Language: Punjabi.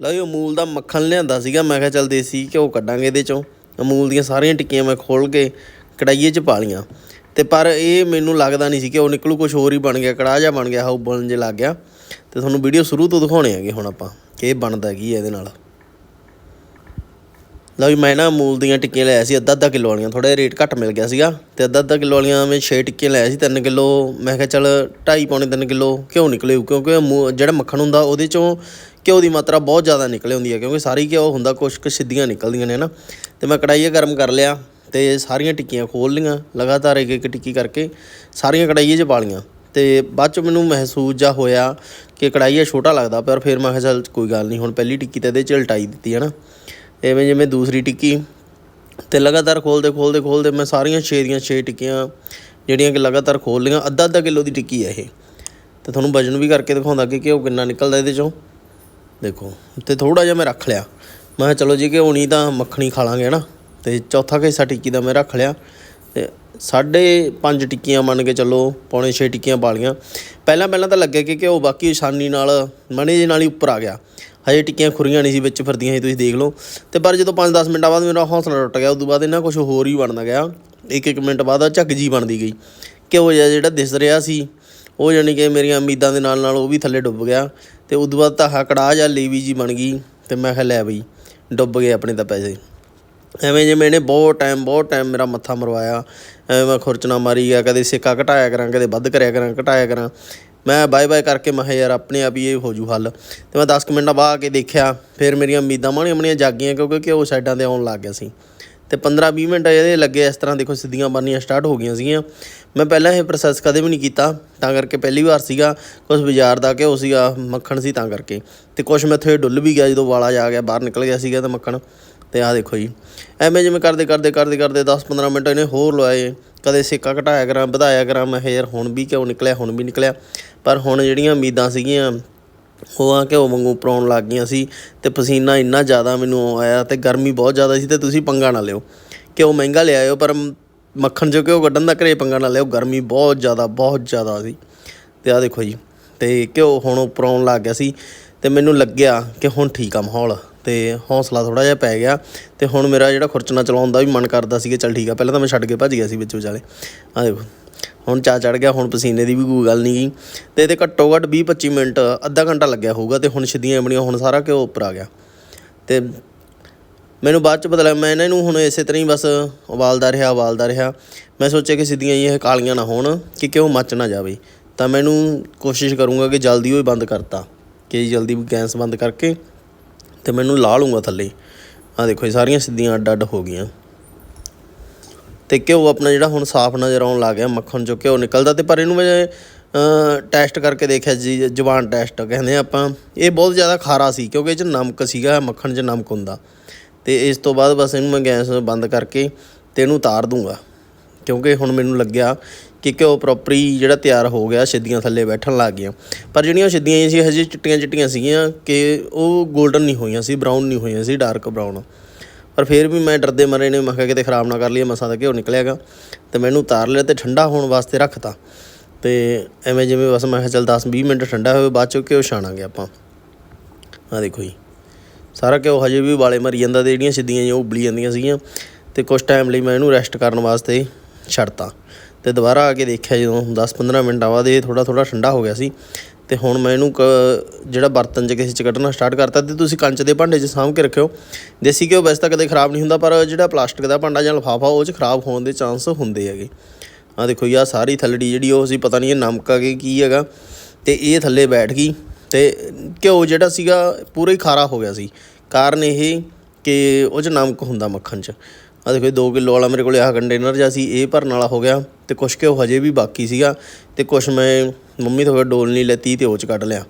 ਲਓ ਜੀ ਅਮੂਲ ਦਾ ਮੱਖਣ ਲਿਆਂਦਾ ਸੀਗਾ, ਮੈਂ ਕਿਹਾ ਚੱਲ ਦੇਸੀ ਘਿਓ ਕੱਢਾਂਗੇ ਇਹਦੇ ਚੋਂ। ਅਮੂਲ ਦੀਆਂ ਸਾਰੀਆਂ ਟਿੱਕੀਆਂ ਮੈਂ ਖੋਲ ਕੇ ਕੜਾਈਏ 'ਚ ਪਾ ਲੀਆਂ ਤੇ ਪਰ ਇਹ ਮੈਨੂੰ ਲੱਗਦਾ ਨਹੀਂ ਸੀ ਕਿ ਉਹ ਨਿਕਲੂ ਕੁਝ ਹੋਰ ਹੀ ਬਣ ਗਿਆ, ਕੜਾਹ ਜਿਹਾ ਬਣ ਗਿਆ ਹਾ ਉਬਲਣ ਜੇ ਲੱਗ ਗਿਆ। ਤੇ ਤੁਹਾਨੂੰ ਵੀਡੀਓ ਸ਼ੁਰੂ ਤੋਂ ਦਿਖਾਉਣੇ ਹੈਗੇ ਹੁਣ ਆਪਾਂ ਕਿ ਇਹ ਬਣਦਾ ਕੀ ਹੈ ਇਹਦੇ ਨਾਲ। ਲਓ ਜੀ, ਮੈਂ ਨਾ ਅਮੂਲ ਦੀਆਂ ਟਿੱਕੀਆਂ ਲਿਆ ਸੀ ਅੱਧਾ ਅੱਧਾ ਕਿਲੋ ਵਾਲੀਆਂ ਥੋੜਾ ਜਿਹਾ ਰੇਟ ਘੱਟ ਮਿਲ ਗਿਆ ਸੀਗਾ। ਤੇ ਅੱਧਾ ਅੱਧਾ ਕਿਲੋ ਵਾਲੀਆਂ ਮੈਂ 6 ਟਿੱਕੀਆਂ ਲਿਆ ਸੀ 3 ਕਿਲੋ, ਮੈਂ ਕਿਹਾ ਚੱਲ 2.5 ਪੌਣੇ 3 ਕਿਲੋ ਘਿਓ ਨਿਕਲੇ, ਕਿਉਂਕਿ ਅਮੂ- ਜਿਹੜਾ ਮੱਖਣ ਹੁੰਦਾ ਉਹਦੇ ਚੋਂ ਘਿਓ ਦੀ ਮਾਤਰਾ ਬਹੁਤ ਜ਼ਿਆਦਾ ਨਿਕਲੇ ਹੁੰਦੀ ਹੈ, ਕਿਉਂਕਿ ਸਾਰੀ ਘਿਓ ਹੁੰਦਾ ਕੁਛ ਕੁ ਸਿੱਧੀਆਂ ਨਿਕਲਦੀਆਂ ਨੇ ਨਾ ਤੇ ਮੈਂ ਕੜਾਈਏ ਗਰਮ ਕਰ ਲਿਆ ਤੇ ਸਾਰੀਆਂ ਟਿੱਕੀਆਂ ਖੋਲ ਲੀਆਂ ਲਗਾਤਾਰ ਇੱਕ ਇੱਕ ਟਿੱਕੀ ਕਰਕੇ ਸਾਰੀਆਂ ਕੜਾਈਏ 'ਚ ਪਾ ਲੀਆਂ ਤੇ ਬਾਅਦ ਚ ਮੈਨੂੰ ਮਹਿਸੂਸ ਜਾ ਹੋਇਆ ਕਿ ਕੜਾਈਆ ਛੋਟਾ ਲੱਗਦਾ ਪਰ ਫਿਰ ਮੈਂ ਕਿਹਾ, ਚੱਲ ਕੋਈ ਗੱਲ ਨਹੀਂ, ਹੁਣ ਪਹਿਲੀ ਟਿੱਕੀ ਤੇ ਇਹਦੇ ਚ ਉਲਟਾਈ ਦਿੱਤੀ ਹੈ ਨਾ ਐਵੇਂ ਜਿਵੇਂ ਦੂਸਰੀ ਟਿੱਕੀ ਤੇ ਲਗਾਤਾਰ ਖੋਲਦੇ ਖੋਲਦੇ ਖੋਲਦੇ ਮੈਂ ਸਾਰੀਆਂ ਛੇ ਦੀਆਂ ਛੇ ਟਿੱਕੀਆਂ ਜਿਹੜੀਆਂ ਕਿ ਲਗਾਤਾਰ ਖੋਲ ਲਈਆਂ ਅੱਧਾ ਅੱਧਾ ਕਿਲੋ ਦੀ ਟਿੱਕੀ ਹੈ ਇਹ। ਤੇ ਤੁਹਾਨੂੰ ਵਜਨ ਵੀ ਕਰਕੇ ਦਿਖਾਉਂਦਾ ਕਿ ਘਿਓ ਕਿੰਨਾ ਨਿਕਲਦਾ ਇਹਦੇ ਚੋਂ। ਦੇਖੋ ਤੇ ਥੋੜਾ ਜਿਹਾ ਮੈਂ ਰੱਖ ਲਿਆ। ਮੈਂ ਕਿਹਾ ਚਲੋ ਜੀ, ਘਿਓ ਨਹੀਂ ਤਾਂ ਮੱਖਣੀ ਖਾ ਲਾਂਗੇ ਨਾ ਤੇ ਚੌਥਾ ਕੁ ਟਿੱਕੀ ਦਾ ਮੈਂ ਰੱਖ ਲਿਆ। ਤੇ ਸਾਢੇ ਪੰਜ ਟਿੱਕੀਆਂ ਮੰਨ ਕੇ ਚੱਲੋ, ਪੌਣੇ 6 ਟਿੱਕੀਆਂ ਪਾ ਲਈਆਂ। ਪਹਿਲਾਂ ਪਹਿਲਾਂ ਤਾਂ ਲੱਗਿਆ ਕਿ ਘਿਓ ਬਾਕੀ ਆਸਾਨੀ ਨਾਲ ਮਣੇ ਜੇ ਨਾਲ ਹੀ ਉੱਪਰ ਆ ਗਿਆ। ਹਜੇ ਟਿੱਕੀਆਂ ਖੁਰੀਆਂ ਨਹੀਂ ਸੀ, ਵਿੱਚ ਫਿਰਦੀਆਂ ਸੀ, ਤੁਸੀਂ ਦੇਖ ਲਓ। ਤੇ ਪਰ ਜਦੋਂ 5-10 ਮਿੰਟਾਂ ਬਾਅਦ ਮੇਰਾ ਹੌਸਲਾ ਟੁੱਟ ਗਿਆ, ਉਦੋਂ ਬਾਅਦ ਇਹਨਾਂ ਕੁਝ ਹੋਰ ਹੀ ਬਣਦਾ ਗਿਆ। ਇੱਕ ਇੱਕ ਮਿੰਟ ਬਾਅਦ ਝੱਗ ਜੀ ਬਣਦੀ ਗਈ। ਘਿਓ ਜਿਹਾ ਜਿਹੜਾ ਦਿਸ ਰਿਹਾ ਸੀ, ਉਹ ਜਾਨੀ ਕਿ ਮੇਰੀਆਂ ਉਮੀਦਾਂ ਦੇ ਨਾਲ ਨਾਲ ਉਹ ਵੀ ਥੱਲੇ ਡੁੱਬ ਗਿਆ। ਤੇ ਉਦੋਂ ਬਾਅਦ ਤਾਂ ਆਹ ਕੜਾਹ ਜਾਂ ਲੇਵੀ ਜੀ ਬਣ ਗਈ ਤੇ ਮੈਂ ਕਿਹਾ ਲੈ ਬਈ, ਡੁੱਬ ਗਏ ਆਪਣੇ ਤਾਂ ਪੈਸੇ। ਐਵੇਂ ਜਿਵੇਂ ਇਹਨੇ ਬਹੁਤ ਟਾਈਮ ਬਹੁਤ ਟਾਈਮ ਮੇਰਾ ਮੱਥਾ ਮਰਵਾਇਆ। ਐਵੇਂ ਮੈਂ ਖੁਰਚਣਾ ਮਾਰੀ ਗਿਆ, ਕਦੇ ਸਿੱਕਾ ਘਟਾਇਆ ਕਰਾਂ, ਕਦੇ ਵੱਧ ਕਰਿਆ ਕਰਾਂ, ਘਟਾਇਆ ਕਰਾਂ। ਮੈਂ ਬਾਏ ਬਾਏ ਕਰਕੇ ਮੈਂ ਕਿਹਾ ਯਾਰ ਆਪਣੇ ਆਪ ਹੀ ਇਹ ਹੋ ਜੂ ਹੱਲ। ਤੇ ਮੈਂ 10 ਕੁ ਮਿੰਟਾਂ ਬਾਅਦ ਆ ਕੇ ਦੇਖਿਆ, ਫਿਰ ਮੇਰੀਆਂ ਉਮੀਦਾਂ ਮਾਣੀਆਂ ਮਾਣੀਆਂ ਜਾਗੀਆਂ ਕਿਉਂਕਿ ਘਿਓ ਸਾਈਡਾਂ ਤੇ ਆਉਣ ਲੱਗ ਗਿਆ ਸੀ। ਤੇ 15-20 ਮਿੰਟ ਇਹਦੇ ਲੱਗੇ ਇਸ ਤਰ੍ਹਾਂ ਦੇਖੋ ਸਿੱਧੀਆਂ ਬਣਨੀਆਂ ਸਟਾਰਟ ਹੋ ਗਈਆਂ ਸੀਗੀਆਂ। ਮੈਂ ਪਹਿਲਾਂ ਇਹ ਪ੍ਰੋਸੈਸ ਕਦੇ ਵੀ ਨਹੀਂ ਕੀਤਾ, ਤਾਂ ਕਰਕੇ ਪਹਿਲੀ ਵਾਰ ਸੀਗਾ ਕੁਝ ਬਾਜ਼ਾਰ ਦਾ ਘਿਓ ਸੀਗਾ, ਮੱਖਣ ਸੀ ਤਾਂ ਕਰਕੇ। ਤੇ ਕੁਝ ਮੈਥੋਂ ਇਹ ਡੁੱਲ ਵੀ ਗਿਆ ਜਦੋਂ ਵਾਲਾ ਜਾ ਗਿਆ, ਬਾਹਰ ਨਿਕਲ ਗਿਆ ਸੀਗਾ ਤਾਂ ਮੱਖਣ। ਤੇ ਆਹ ਦੇਖੋ ਜੀ, ਐਵੇਂ ਜਿਵੇਂ ਕਰਦੇ ਕਰਦੇ ਕਰਦੇ ਕਰਦੇ 10-15 ਮਿੰਟ ਇਹਨੇ ਹੋਰ ਲਵਾਏ। ਕਦੇ ਸੇਕਾ ਘਟਾਇਆ ਕਰਾਂ, ਵਧਾਇਆ ਕਰਾਂ, ਮੈਂ ਯਾਰ ਹੁਣ ਵੀ ਕਿਉਂ ਨਿਕਲਿਆ, ਹੁਣ ਵੀ ਨਿਕਲਿਆ। ਪਰ ਹੁਣ ਜਿਹੜੀਆਂ ਉਮੀਦਾਂ ਸੀਗੀਆਂ ਉਹ ਆ ਘਿਓ ਵਾਂਗੂ ਪਰਾਉਣ ਲੱਗ ਗਈਆਂ ਸੀ ਤੇ ਪਸੀਨਾ ਇੰਨਾ ਜ਼ਿਆਦਾ ਮੈਨੂੰ ਆਇਆ ਤੇ ਗਰਮੀ ਬਹੁਤ ਜ਼ਿਆਦਾ ਸੀ ਤੇ ਤੁਸੀਂ ਪੰਗਾ ਨਾ ਲਿਓ। ਘਿਓ ਮਹਿੰਗਾ ਲਿਆਇਓ ਪਰ ਮੱਖਣ ਜੋ ਘਿਓ ਕੱਢਣ ਦਾ ਘਰੇ ਪੰਗਾ ਨਾ ਲਿਓ, ਗਰਮੀ ਬਹੁਤ ਜ਼ਿਆਦਾ ਬਹੁਤ ਜ਼ਿਆਦਾ ਸੀ। ਤੇ ਆਹ ਦੇਖੋ ਜੀ, ਤੇ ਘਿਓ ਹੁਣ ਉੱਪਰ ਲੱਗ ਗਿਆ ਸੀ ਤੇ ਮੈਨੂੰ ਲੱਗਿਆ ਕਿ ਹੁਣ ਠੀਕ ਆ ਮਾਹੌਲ ਤੇ ਹੌਸਲਾ ਥੋੜਾ ਜਿਹਾ ਪੈ ਗਿਆ ਤੇ ਹੁਣ ਮੇਰਾ ਜਿਹੜਾ ਖੁਰਚਣਾ ਚਲਾਉਣ ਦਾ ਵੀ ਮਨ ਕਰਦਾ ਸੀ ਕਿ ਚੱਲ ਠੀਕ ਆ, ਪਹਿਲਾਂ ਤਾਂ ਮੈਂ ਛੱਡ ਕੇ ਭੱਜ ਗਿਆ ਸੀ ਵਿੱਚ ਵਿਚਾਲੇ। ਆਹ ਦੇਖੋ। ਹੁਣ ਚਾ ਚੜ ਗਿਆ, ਹੁਣ ਪਸੀਨੇ ਦੀ ਵੀ ਕੋਈ ਗੱਲ ਨਹੀਂ ਗਈ ਤੇ ਇਹਦੇ ਘੱਟੋ ਘੱਟ 20 25 ਮਿੰਟ ਅੱਧਾ ਘੰਟਾ ਲੱਗਿਆ ਹੋਊਗਾ ਤੇ ਹੁਣ ਸਿੱਧੀਆਂ ਇਮਣੀਆਂ ਹੁਣ ਸਾਰਾ ਘਿਓ ਉੱਪਰ ਆ ਗਿਆ। ਤੇ ਮੈਨੂੰ ਬਾਅਦ ਚ ਪਤਾ ਲੱਗਾ, ਮੈਂ ਇਹਨਾਂ ਨੂੰ ਹੁਣ ਇਸੇ ਤਰ੍ਹਾਂ ਹੀ ਬਸ ਉਬਾਲਦਾ ਰਿਹਾ ਉਬਾਲਦਾ ਰਿਹਾ। ਮੈਂ ਸੋਚਿਆ ਕਿ ਸਿੱਧੀਆਂ ਹੀ ਇਹ ਕਾਲੀਆਂ ਨਾ ਹੋਣ, ਕਿ ਕਿਉਂ ਮੱਚ ਨਾ ਜਾਵੇ। ਤਾਂ ਮੈਨੂੰ ਕੋਸ਼ਿਸ਼ ਕਰੂੰਗਾ ਕਿ ਜਲਦੀ ਉਹ ਹੀ ਬੰਦ ਕਰਤਾ, ਕਿ ਜਲਦੀ ਗੈਸ ਬੰਦ ਕਰਕੇ ਤੇ ਮੈਨੂੰ ਲਾ ਲੂੰਗਾ ਥੱਲੇ। ਆ ਦੇਖੋ, ਇਹ ਸਾਰੀਆਂ ਸਿੱਧੀਆਂ ਅੱਡ ਅੱਡ ਹੋ ਗਈਆਂ। ਤੇ ਘਿਓ ਆਪਣਾ ਜਿਹੜਾ ਹੁਣ ਸਾਫ਼ ਨਜ਼ਰ ਆਉਣ ਲੱਗ ਗਿਆ ਮੱਖਣ ਚੋਂ ਘਿਓ ਨਿਕਲਦਾ ਤੇ ਪਰ ਇਹਨੂੰ ਮੈਂ ਟੈਸਟ ਕਰਕੇ ਦੇਖਿਆ ਜੀ ਜ਼ਬਾਨ ਟੈਸਟ ਕਹਿੰਦੇ ਆ ਆਪਾਂ। ਇਹ ਬਹੁਤ ਜ਼ਿਆਦਾ ਖਾਰਾ ਸੀ ਕਿਉਂਕਿ ਇਹ ਚ ਨਮਕ ਸੀਗਾ, ਮੱਖਣ 'ਚ ਨਮਕ ਹੁੰਦਾ। ਤੇ ਇਸ ਤੋਂ ਬਾਅਦ ਬਸ ਇਹਨੂੰ ਮੈਂ ਗੈਸ ਬੰਦ ਕਰਕੇ ਤੇ ਇਹਨੂੰ ਉਤਾਰ ਦੂੰਗਾ। ਕਿਉਂਕਿ ਹੁਣ ਮੈਨੂੰ ਲੱਗਿਆ ਕਿ ਘਿਓ ਪ੍ਰੋਪਰੀ ਜਿਹੜਾ ਤਿਆਰ ਹੋ ਗਿਆ, ਸਿੱਧੀਆਂ ਥੱਲੇ ਬੈਠਣ ਲੱਗ ਗਈਆਂ। ਪਰ ਜਿਹੜੀਆਂ ਉਹ ਸਿੱਧੀਆਂ ਸੀ ਹਜੇ ਚਿੱਟੀਆਂ ਚਿੱਟੀਆਂ ਸੀਗੀਆਂ ਕਿ ਉਹ 골ਡਨ ਨਹੀਂ ਹੋਈਆਂ ਸੀ ਬਰਾਊਨ ਨਹੀਂ ਹੋਈਆਂ ਸੀ ਡਾਰਕ ਬਰਾਊਨ ਪਰ ਫਿਰ ਵੀ ਮੈਂ ਡਰਦੇ ਮਰੇ ਨੇ, ਮੈਂ ਕਿਹਾ ਕਿਤੇ ਖਰਾਬ ਨਾ ਕਰ ਲਈਏ, ਮਸਾਂ ਦਾ ਘਿਓ ਨਿਕਲਿਆਗਾ। ਤੇ ਮੈਨੂੰ ਉਤਾਰ ਲਿਆ ਤੇ ਠੰਡਾ ਹੋਣ ਵਾਸਤੇ ਰੱਖਤਾ। ਤੇ ਐਵੇਂ ਜਿਵੇਂ ਬਸ ਮੈਂ ਕਿਹਾ ਚੱਲ 10 20 ਮਿੰਟ ਠੰਡਾ ਹੋਵੇ, ਬਾਅਦ ਚੋਂ ਘਿਓ ਛਾਣਾਂਗੇ ਆਪਾਂ। ਆ ਦੇਖੋ ਜੀ। ਸਾਰਾ ਘਿਓ ਹਜੇ ਵੀ ਵਾਲੇ ਮਰੀ ਜਾਂਦਾ ਤੇ ਜਿਹੜੀਆਂ ਸਿੱਧੀਆਂ ਜਿਹੀਆਂ ਉਬਲੀ ਜਾਂਦੀਆਂ ਸੀਗੀਆਂ। ਤੇ ਕੁਝ ਟਾਈਮ ਲਈ ਮੈਂ ਇਹਨੂੰ ਰੈਸਟ ਕਰਨ ਵਾਸਤੇ ਛੱਡਤਾ। ਤੇ ਦੁਬਾਰਾ ਆ ਕੇ ਦੇਖਿਆ ਜਦੋਂ 10-15 ਮਿੰਟਾਂ ਬਾਅਦ ਇਹ ਥੋੜਾ ਥੋੜਾ ਠੰਡਾ ਹੋ ਗਿਆ ਸੀ। ਅਤੇ ਹੁਣ ਮੈਂ ਇਹਨੂੰ ਕ- ਜਿਹੜਾ ਬਰਤਨ 'ਚ ਕਿਸੇ 'ਚ ਕੱਢਣਾ ਸਟਾਰਟ ਕਰਤਾ ਅਤੇ ਤੁਸੀਂ ਕੰਚ ਦੇ ਭਾਂਡੇ 'ਚ ਸਾਂਭ ਕੇ ਰੱਖਿਓ। ਦੇਸੀ ਘਿਓ ਵੈਸੇ ਤਾਂ ਕਦੇ ਖਰਾਬ ਨਹੀਂ ਹੁੰਦਾ, ਪਰ ਜਿਹੜਾ ਪਲਾਸਟਿਕ ਦਾ ਭਾਂਡਾ ਜਾਂ ਲਿਫਾਫਾ, ਉਹ 'ਚ ਖਰਾਬ ਹੋਣ ਦੇ ਚਾਂਸ ਹੁੰਦੇ ਹੈਗੇ। ਆ ਦੇਖੋ ਜੀ ਸਾਰੀ ਥੱਲੜੀ ਜਿਹੜੀ ਉਹ ਸੀ ਪਤਾ ਨਹੀਂ ਇਹ ਨਮਕ ਆ ਕਿ ਕੀ ਹੈਗਾ। ਤੇ ਇਹ ਥੱਲੇ ਬੈਠ ਗਈ ਤੇ ਘਿਓ ਜਿਹੜਾ ਸੀਗਾ ਪੂਰਾ ਹੀ ਖਾਰਾ ਹੋ ਗਿਆ ਸੀ। ਕਾਰਨ ਇਹ ਕਿ ਉਹ 'ਚ ਨਮਕ ਹੁੰਦਾ ਮੱਖਣ 'ਚ। ਆ ਦੇਖੋ 2 ਕਿਲੋ ਵਾਲਾ ਮੇਰੇ ਕੋਲੇ ਆਹ ਕੰਟੇਨਰ ਜਿਹਾ ਸੀ, ਇਹ ਭਰਨ ਵਾਲਾ ਹੋ ਗਿਆ ਤੇ ਕੁਛ ਘਿਓ ਹਜੇ ਵੀ ਬਾਕੀ ਸੀਗਾ ਤੇ ਕੁਛ ਮੈਂ ਮੰਮੀ ਤੋਂ ਡੋਲ ਨਹੀਂ ਲੈਤੀ ਤੇ ਉਹ 'ਚ ਕੱਢ ਲਿਆ।